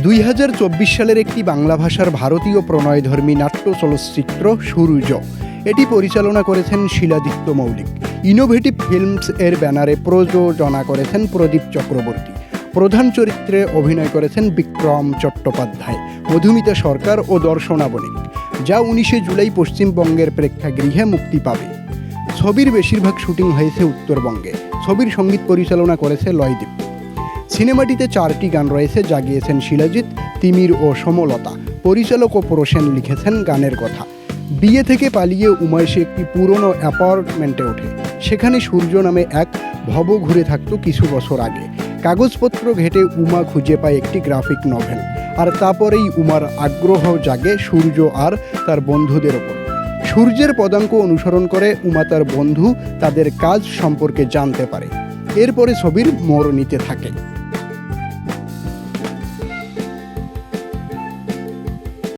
দুই হাজার চব্বিশ সালের একটি বাংলা ভাষার ভারতীয় প্রণয়ধর্মী নাট্য চলচ্চিত্র সূর্য এটি পরিচালনা করেছেন শিলাদিত্য মৌলিক। ইনোভেটিভ ফিল্মস এর ব্যানারে প্রযোজনা করেছেন প্রদীপ চক্রবর্তী। প্রধান চরিত্রে অভিনয় করেছেন বিক্রম চট্টোপাধ্যায়, মধুমিতা সরকার ও দর্শনা বণিক, যা উনিশে জুলাই পশ্চিমবঙ্গের প্রেক্ষাগৃহে মুক্তি পাবে। ছবির বেশিরভাগ শুটিং হয়েছে উত্তরবঙ্গে। ছবির সংগীত পরিচালনা করেছে লয়দীপ। সিনেমাটিতে চারটি গান রয়েছে, যা গিয়েছেন শিলাজিৎ, তিমির ও সমলতা। পরিচালক ও প্রসেন লিখেছেন গানের কথা। বিয়ে থেকে পালিয়ে উমাইশে একটি পুরনো অ্যাপার্টমেন্টে ওঠে। সেখানে সূর্য নামে এক ভব ঘুরে থাকতো কিছু বছর আগে। কাগজপত্র ঘেটে উমা খুঁজে পায় একটি গ্রাফিক নভেল। আর তারপরেই উমার আগ্রহ জাগে সূর্য আর তার বন্ধুদের ওপর। সূর্যের পদাঙ্ক অনুসরণ করে উমা তার বন্ধু তাদের কাজ সম্পর্কে জানতে পারে। এরপরে ছবির মোড় নিতে থাকে।